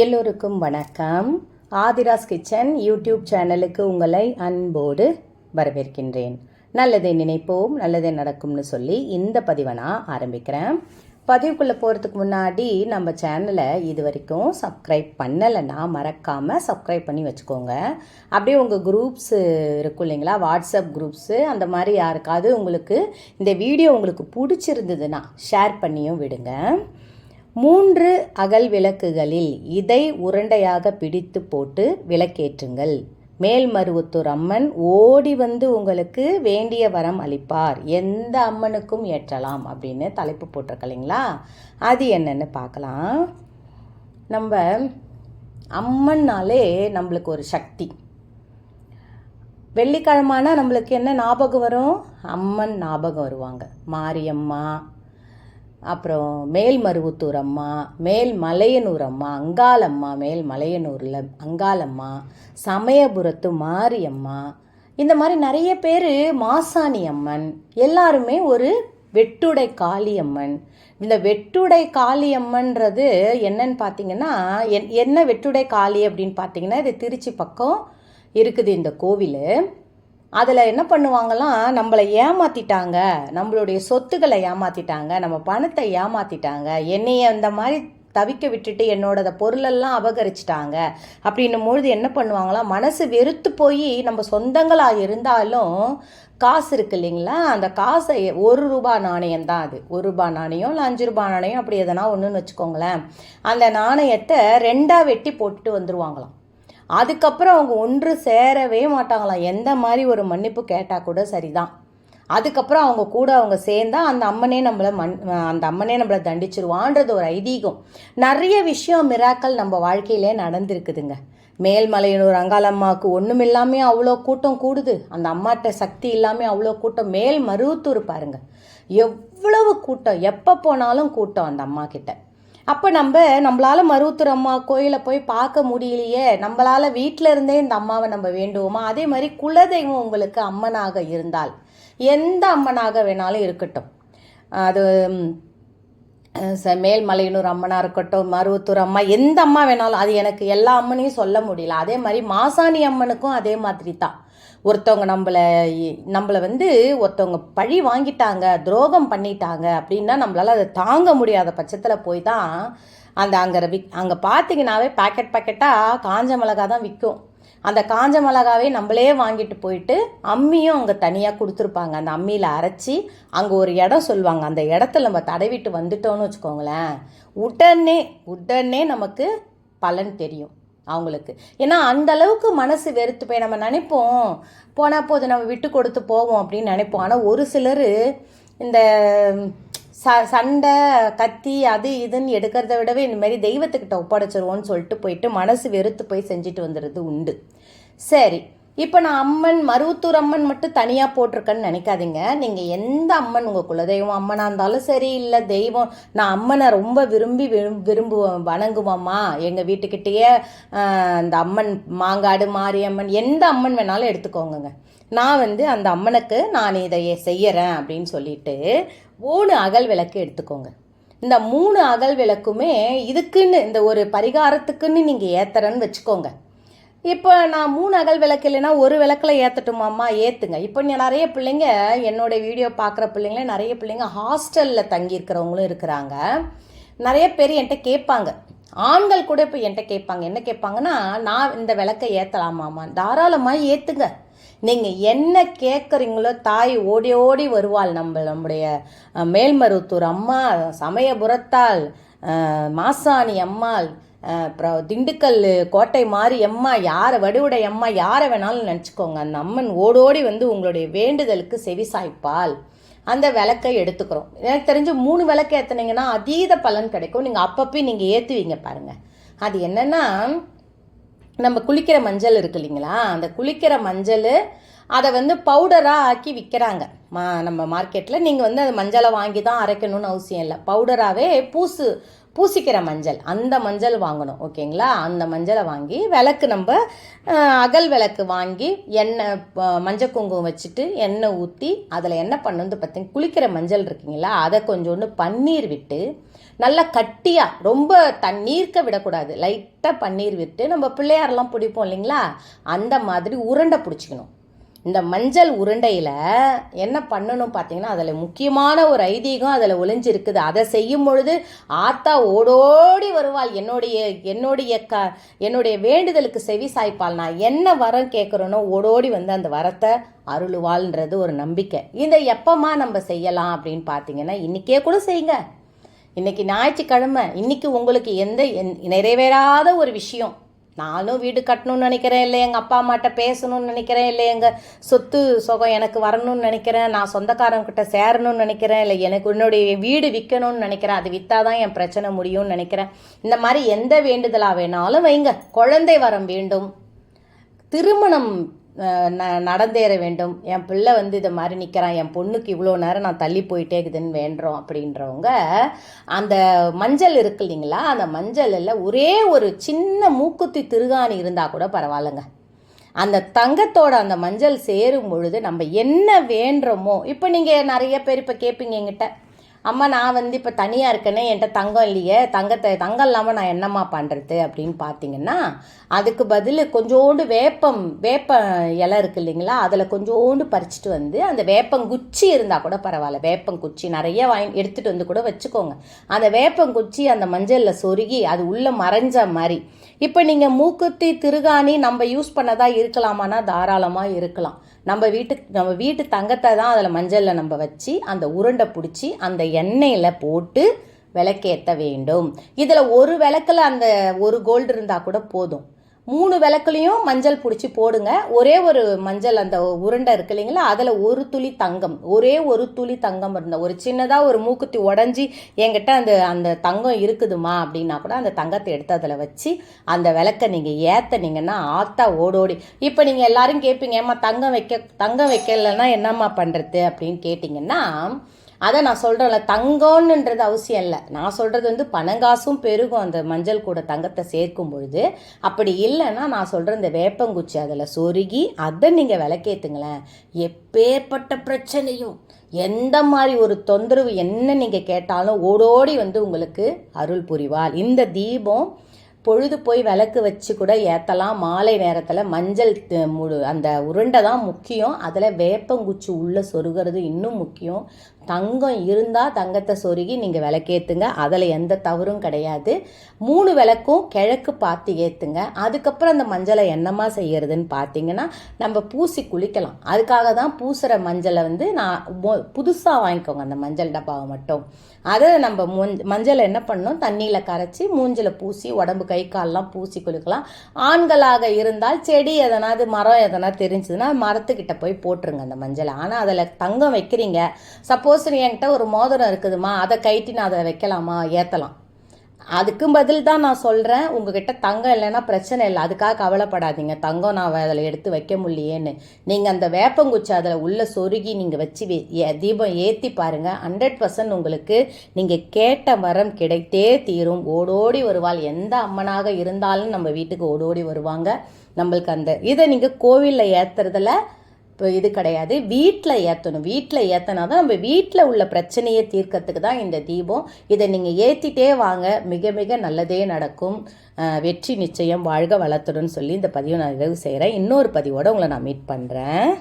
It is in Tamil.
எல்லோருக்கும் வணக்கம். ஆதிராஸ் கிச்சன் யூடியூப் சேனலுக்கு உங்களை அன்போடு வரவேற்கின்றேன். நல்லதை நினைப்போம் நல்லதே நடக்கும்னு சொல்லி இந்த பதிவை நான் ஆரம்பிக்கிறேன். பதிவுக்குள்ளே போகிறதுக்கு முன்னாடி நம்ம சேனலை இது வரைக்கும் சப்ஸ்கிரைப் பண்ணலைன்னா மறக்காமல் சப்ஸ்கிரைப் பண்ணி வச்சுக்கோங்க. அப்படியே உங்கள் குரூப்ஸு இருக்கும் இல்லைங்களா? வாட்ஸ்அப் குரூப்ஸு அந்த மாதிரி யாருக்காவது உங்களுக்கு இந்த வீடியோ உங்களுக்கு பிடிச்சிருந்ததுன்னா ஷேர் பண்ணியும் விடுங்க. மூன்று அகல் விளக்குகளில் இதை உருண்டையாக பிடித்து போட்டு விளக்கேற்றுங்கள். மேல்மருவத்தூர் அம்மன் ஓடி வந்து உங்களுக்கு வேண்டிய வரம் அளிப்பார். எந்த அம்மனுக்கும் ஏற்றலாம் அப்படின்னு தலைப்பு போட்டிருக்கலைங்களா அது என்னன்னு பார்க்கலாம். நம்ம அம்மன்னாலே நம்மளுக்கு ஒரு சக்தி. வெள்ளிக்கிழமானா நம்மளுக்கு என்ன ஞாபகம் வரும்? அம்மன் ஞாபகம் வருவாங்க. மாரியம்மா அப்புறம் மேல்மருவத்தூர் அம்மா மேல் மலையனூர் அம்மா அங்காளம்மா மேல் மலையனூரில் அங்காளம்மா சமயபுரத்து மாரியம்மா. இந்த மாதிரி நிறைய பேர் மாசாணி அம்மன் எல்லாருமே ஒரு வெட்டுடை காளியம்மன் இந்த வெட்டுடை காளியம்மன்றது என்னன்னு பார்த்தீங்கன்னா என் என்ன வெட்டுடை காளி அப்படின்னு பார்த்தீங்கன்னா இது திருச்சி பக்கம் இருக்குது இந்த கோவில். அதில் என்ன பண்ணுவாங்களாம் நம்மளை ஏமாத்திட்டாங்க. நம்மளுடைய சொத்துக்களை ஏமாத்திட்டாங்க. நம்ம பணத்தை ஏமாத்திட்டாங்க. என்னைய அந்த மாதிரி தவிக்க விட்டுட்டு என்னோட பொருளெல்லாம் அபகரிச்சிட்டாங்க. அப்படின்னும் பொழுது என்ன பண்ணுவாங்களாம் மனசு வெறுத்து போய் நம்ம சொந்தங்களாக இருந்தாலும் காசு இருக்கு இல்லைங்களா? அந்த காசை ஒரு ரூபா நாணயம் தான் அது. ஒரு ரூபா நாணயம் இல்லை அஞ்சு ரூபா நாணயம் அப்படி எதனா ஒன்றுன்னு வச்சுக்கோங்களேன். அந்த நாணயத்தை ரெண்டாக வெட்டி போட்டுட்டு வந்துருவாங்களாம். அதுக்கப்புறம் அவங்க ஒன்று சேரவே மாட்டாங்களாம். எந்த மாதிரி ஒரு மன்னிப்பு கேட்டால் கூட சரிதான். அதுக்கப்புறம் அவங்க கூட அவங்க சேர்ந்தால் அந்த அம்மனே நம்மளை மண் அந்த அம்மனே நம்மளை தண்டிச்சிருவான்றது ஒரு ஐதீகம். நிறைய விஷயம் மிராக்கள் நம்ம வாழ்க்கையிலே நடந்திருக்குதுங்க. மேல்மலையனூர் அங்காளம்மாவுக்கு ஒன்றும் இல்லாமல் அவ்வளோ கூட்டம் கூடுது. அந்த அம்மாட்ட சக்தி இல்லாமல் அவ்வளோ கூட்டம். மேல் மருவத்தூர் பாருங்க. எவ்வளவு கூட்டம். எப்போ போனாலும் கூட்டம் அந்த அம்மா கிட்ட அப்போ நம்ம நம்மளால் மருவத்தூர் அம்மா கோயிலை போய் பார்க்க முடியலையே. நம்மளால் வீட்டில் இருந்தே இந்த அம்மாவை நம்ம வேண்டுவோமா? அதே மாதிரி குலதெய்வம் உங்களுக்கு அம்மனாக இருந்தால் எந்த அம்மனாக வேணாலும் இருக்கட்டும். அது ச மேல்மலையனூர் அம்மனாக இருக்கட்டும் மருவத்தூர் அம்மா எந்த அம்மா வேணாலும் அது எனக்கு எல்லா அம்மனையும் சொல்ல முடியல. அதே மாதிரி மாசாணி அம்மனுக்கும் அதே மாதிரி தான். ஒருத்தவங்க நம்மளை நம்மளை வந்து ஒருத்தவங்க பழி வாங்கிட்டாங்க துரோகம் பண்ணிட்டாங்க அப்படின்னா நம்மளால் அதை தாங்க முடியாத பட்சத்தில் போய் தான் அந்த அங்கே விக் அங்கே பார்த்தீங்கன்னாவே பேக்கெட் பேக்கெட்டாக காஞ்ச மிளகா தான் விற்கும் அந்த காஞ்ச மிளகாவே நம்மளே வாங்கிட்டு போயிட்டு அம்மியும் அங்கே தனியாக கொடுத்துருப்பாங்க. அந்த அம்மியில் அரைச்சி அங்கே ஒரு இடம் சொல்லுவாங்க. அந்த இடத்துல நம்ம தடவிட்டு வந்துட்டோம்னு வச்சுக்கோங்களேன் உடனே உடனே நமக்கு பலன் தெரியும். அவங்களுக்கு. ஏன்னா அந்த அளவுக்கு மனசு வெறுத்து போய் நம்ம நினைப்போம் போனால் போது நம்ம விட்டு கொடுத்து போவோம் அப்படின்னு நினைப்போம். ஆனால் ஒரு சிலர் இந்த ச சண்டை கத்தி அது இதுன்னு எடுக்கிறத விடவே இந்த மாதிரி தெய்வத்துக்கிட்ட ஒப்படைச்சிருவோன்னு சொல்லிட்டு போயிட்டு மனசு வெறுத்து போய் செஞ்சுட்டு வந்துடுறது உண்டு. சரி. இப்போ நான் அம்மன் மருவத்தூர் அம்மன் மட்டும் தனியாக போட்டிருக்கேன்னு நினைக்காதீங்க. நீங்கள் எந்த அம்மன் உங்கள் குலதெய்வம் அம்மனாக இருந்தாலும் சரி இல்லை தெய்வம் நான் அம்மனை ரொம்ப விரும்பி விரும்பு விரும்புவேன் வணங்குவோம்மா எங்கள் வீட்டுக்கிட்டேயே அந்த அம்மன் மாங்காடு மாரியம்மன் எந்த அம்மன் வேணாலும் எடுத்துக்கோங்க நான் வந்து அந்த அம்மனுக்கு நான் இதை செய்யறேன் அப்படின்னு சொல்லிட்டு மூணு அகல் விளக்கு எடுத்துக்கோங்க. இந்த மூணு அகல் விளக்குமே இதுக்குன்னு இந்த ஒரு பரிகாரத்துக்குன்னு நீங்கள் ஏத்துறேன்னு வச்சுக்கோங்க. இப்போ நான் மூணு அகல் விளக்கு இல்லைன்னா ஒரு விளக்கில் ஏற்றட்டுமாம்மா ஏற்றுங்க இப்போ நிறைய பிள்ளைங்க என்னுடைய வீடியோ பார்க்குற பிள்ளைங்களே நிறைய பிள்ளைங்க ஹாஸ்டலில் தங்கியிருக்கிறவங்களும் இருக்கிறாங்க. நிறைய பேர் என்கிட்ட கேட்பாங்க. ஆண்கள் கூட இப்போ என்கிட்ட கேட்பாங்க. என்ன கேட்பாங்கன்னா நான் இந்த விளக்கை ஏற்றலாமாம்மா தாராளமாக ஏற்றுங்க நீங்கள் என்ன கேட்குறீங்களோ தாய் ஓடி ஓடி வருவாள் நம்ம நம்முடைய மேல்மருவத்தூர் அம்மா சமயபுரத்தால் மாசாணி அம்மாள் அப்புறம் திண்டுக்கல் கோட்டை மாதிரி எம்மா யாரை வடுவுடை அம்மா யாரை வேணாலும் நினச்சிக்கோங்க. அந்த அம்மன் ஓடோடி வந்து உங்களுடைய வேண்டுதலுக்கு செவி சாய்ப்பால் அந்த விளக்கை எடுத்துக்கிறோம். எனக்கு தெரிஞ்சு மூணு விளக்கு ஏற்றுனீங்கன்னா அதீத பலன் கிடைக்கும். நீங்கள் அப்பப்போ நீங்கள் ஏற்றுவீங்க பாருங்கள் அது என்னென்னா நம்ம குளிக்கிற மஞ்சள் இருக்கு இல்லைங்களா? அந்த குளிக்கிற மஞ்சள் அதை வந்து பவுடராக ஆக்கி விற்கிறாங்க மா நம்ம மார்க்கெட்டில் நீங்கள் வந்து அது மஞ்சளை வாங்கி தான் அரைக்கணும்னு அவசியம் இல்லை. பவுடராகவே பூசு பூசிக்கிற மஞ்சள். அந்த மஞ்சள் வாங்கணும் ஓகேங்களா? அந்த மஞ்சளை வாங்கி விளக்கு நம்ம அகல் விளக்கு வாங்கி எண்ணெய் மஞ்சள் குங்குமம் வச்சுட்டு எண்ணெய் ஊற்றி அதில் என்ன பண்ணணும் பார்த்தீங்க குளிக்கிற மஞ்சள் இருக்குங்களா? அதை கொஞ்சோண்டு பன்னீர் விட்டு நல்லா கட்டியாக ரொம்ப தண்ணீர்க்க விடக்கூடாது. லைட்டாக பன்னீர் விட்டு நம்ம பிள்ளையாரெல்லாம் பிடிப்போம் இல்லைங்களா? அந்த மாதிரி உருண்டை பிடிச்சிக்கணும். இந்த மஞ்சள் உருண்டையில் என்ன பண்ணணும் பார்த்தீங்கன்னா அதில் முக்கியமான ஒரு ஐதீகம் அதில் ஒளிஞ்சிருக்குது. அதை செய்யும் பொழுது ஆத்தா ஓடோடி வருவாள். என்னுடைய என்னுடைய க என்னுடைய வேண்டுதலுக்கு செவி சாய்ப்பாள். நான் என்ன வரம் கேட்குறேனோ ஓடோடி வந்து அந்த வரத்தை அருளுவாள்ன்றது ஒரு நம்பிக்கை. இதை எப்பமா நம்ம செய்யலாம் அப்படின்னு பார்த்தீங்கன்னா இன்றைக்கே கூட செய்யுங்க. இன்றைக்கி ஞாயிற்றுக்கிழமை. இன்னைக்கு உங்களுக்கு எந்த நிறைவேறாத ஒரு விஷயம். நானும் வீடு கட்டணும்னு நினைக்கிறேன் இல்லை எங்கள் அப்பா அம்மாட்ட பேசணும்னு நினைக்கிறேன் இல்லை எங்கள் சொத்து சுகம் எனக்கு வரணும்னு நினைக்கிறேன் நான் சொந்தக்காரங்கிட்ட சேரணும்னு நினைக்கிறேன் இல்லை எனக்கு என்னுடைய வீடு விற்கணும்னு நினைக்கிறேன் அது விற்றாதான் என் பிரச்சனை முடியும்னு நினைக்கிறேன். இந்த மாதிரி எந்த வேண்டுதலாக வேணாலும் வைங்க. குழந்தை வரம் வேண்டும். திருமணம் நடந்தேற வேண்டும். என் பிள்ளை வந்து இதை மாதிரி நிற்கிறான் என் பொண்ணுக்கு இவ்வளோ நேரம் நான் தள்ளி போயிட்டே இருக்குதுன்னு வேண்டுறோம் அப்படின்றவங்க அந்த மஞ்சள் இருக்கு இல்லைங்களா? அந்த மஞ்சளில் ஒரே ஒரு சின்ன மூக்குத்தி திருகாணி இருந்தால் கூட பரவாயில்லைங்க. அந்த தங்கத்தோட அந்த மஞ்சள் சேரும் பொழுது நம்ம என்ன வேண்டுறோமோ இப்போ நீங்கள் நிறைய பேர் இப்போ கேட்பீங்க என்கிட்ட. அம்மா நான் வந்து இப்போ தனியாக இருக்கேனே என்கிட்ட தங்கம் இல்லையே தங்கத்தை தங்கம் இல்லாமல் நான் என்னம்மா பண்ணுறது அப்படின்னு பார்த்தீங்கன்னா அதுக்கு பதில் கொஞ்சோண்டு வேப்பம் வேப்ப இலை இருக்கு இல்லைங்களா அதில் கொஞ்சோண்டு பறிச்சுட்டு வந்து அந்த வேப்பங்குச்சி இருந்தால் கூட பரவாயில்ல வேப்பங்குச்சி நிறைய வாங்கி எடுத்துகிட்டு வந்து கூட வச்சுக்கோங்க. அந்த வேப்பங்குச்சி அந்த மஞ்சளில் சொருகி அது உள்ளே மறைஞ்ச மாதிரி. இப்போ நீங்கள் மூக்குத்தி திருகாணி நம்ம யூஸ் பண்ணதாக இருக்கலாமான்னா தாராளமாக இருக்கலாம். நம்ம வீட்டு நம்ம வீட்டு தங்கத்தை தான் அதில் மஞ்சளில் நம்ம வச்சு அந்த உருண்டை பிடிச்சி அந்த எண்ணெயில் போட்டு விளக்கேற்ற வேண்டும். இதில் ஒரு விளக்கில் அந்த ஒரு கோல்டு இருந்தால் கூட போதும். மூணு விளக்குலையும் மஞ்சள் பிடிச்சி போடுங்க. ஒரே ஒரு மஞ்சள் அந்த உருண்டை இருக்கு இல்லைங்களா? அதில் ஒரு துளி தங்கம். ஒரே ஒரு துளி தங்கம் இருந்தால் ஒரு சின்னதாக ஒரு மூக்குத்தி உடஞ்சி என்கிட்ட அந்த அந்த தங்கம் இருக்குதுமா அப்படின்னா கூட அந்த தங்கத்தை எடுத்து அதில் வச்சு அந்த விளக்கை நீங்கள் ஏற்றுனீங்கன்னா ஆத்தா ஓடோடி. இப்போ நீங்கள் எல்லாரும் கேட்பீங்க ஏம்மா தங்கம் வைக்க தங்கம் வைக்கலைன்னா என்னம்மா பண்ணுறது அப்படின்னு கேட்டிங்கன்னா அதை நான் சொல்கிறேன்ல தங்கம்ன்றது அவசியம் இல்லை. நான் சொல்கிறது வந்து பணங்காசும் பெருகும் அந்த மஞ்சள் கூட தங்கத்தை சேர்க்கும் பொழுது. அப்படி இல்லைன்னா நான் சொல்கிற இந்த வேப்பங்குச்சி அதில் சொருகி அதை நீங்கள் விளக்கேற்றுங்களேன் எப்பேற்பட்ட பிரச்சனையும் எந்த மாதிரி ஒரு தொந்தரவு என்ன நீங்கள் கேட்டாலும் ஓடோடி வந்து உங்களுக்கு அருள் புரிவாள். இந்த தீபம் பொழுது போய் விளக்கு வச்சு கூட ஏற்றலாம் மாலை நேரத்தில் மஞ்சள் முழு அந்த உருண்டை தான் முக்கியம். அதில் வேப்பங்குச்சி உள்ளே சொருகிறது இன்னும் முக்கியம். தங்கம் இருந்தால் தங்கத்தை சொருகி நீங்கள் விளக்கேற்றுங்க அதில் எந்த தவறும் கிடையாது. மூணு விளக்கும் கிழக்கு பார்த்து ஏற்றுங்க அதுக்கப்புறம் அந்த மஞ்சளை என்னமா செய்யறதுன்னு பார்த்தீங்கன்னா நம்ம பூசி குளிக்கலாம். அதுக்காக தான் பூசுகிற மஞ்சளை வந்து நான் புதுசாக வாங்கிக்கோங்க அந்த மஞ்சள் டப்பாவை மட்டும். அதை நம்ம முஞ் மஞ்சளை என்ன பண்ணணும்? தண்ணியில் கரைச்சி மூஞ்சில் பூசி உடம்பு கை கால்லாம் பூசி குளிக்கலாம். ஆண்களாக இருந்தால் செடி எதனாவது மரம் எதனா தெரிஞ்சதுன்னா மரத்துக்கிட்ட போய் போட்டுருங்க அந்த மஞ்சளை. ஆனால் அதில் தங்கம் வைக்கிறீங்க. சப்போஸ் என்கிட்ட ஒரு மோதிரம் இருக்குதுமா அதை கைட்டி நான் அதை வைக்கலாமா? ஏற்றலாம் அதுக்கும் பதில் தான் நான் சொல்கிறேன் உங்ககிட்ட தங்கம் இல்லைன்னா பிரச்சனை இல்லை. அதுக்காக கவலைப்படாதீங்க. தங்கம் நான் அதில் எடுத்து வைக்க முடியேன்னு நீங்கள் அந்த வேப்பங்குச்சி அதில் உள்ள சொருகி நீங்கள் வச்சு ஏ- தீபம் ஏற்றி பாருங்கள் ஹண்ட்ரட் பர்சன்ட் உங்களுக்கு நீங்கள் கேட்ட வரம் கிடைத்தே தீரும். ஓடோடி வருவாள். எந்த அம்மனாக இருந்தாலும் நம்ம வீட்டுக்கு ஓடோடி வருவாங்க. நம்மளுக்கு அந்த இதை நீங்கள் கோவிலில் ஏற்றுறதுல இது கிடையாது. வீட்டில் ஏற்றணும் வீட்டில் ஏற்றினா தான் நம்ம வீட்டில் உள்ள பிரச்சனையை தீர்க்கறதுக்கு தான் இந்த தீபம். இதை நீங்கள் ஏற்றிட்டே வாங்க. மிக மிக நல்லதே நடக்கும். வெற்றி நிச்சயம் வாழ்க வளத்துடன் சொல்லி இந்த பதிவை நான் நிறைவு செய்கிறேன் இன்னொரு பதிவோடு உங்களை நான் மீட் பண்ணுறேன்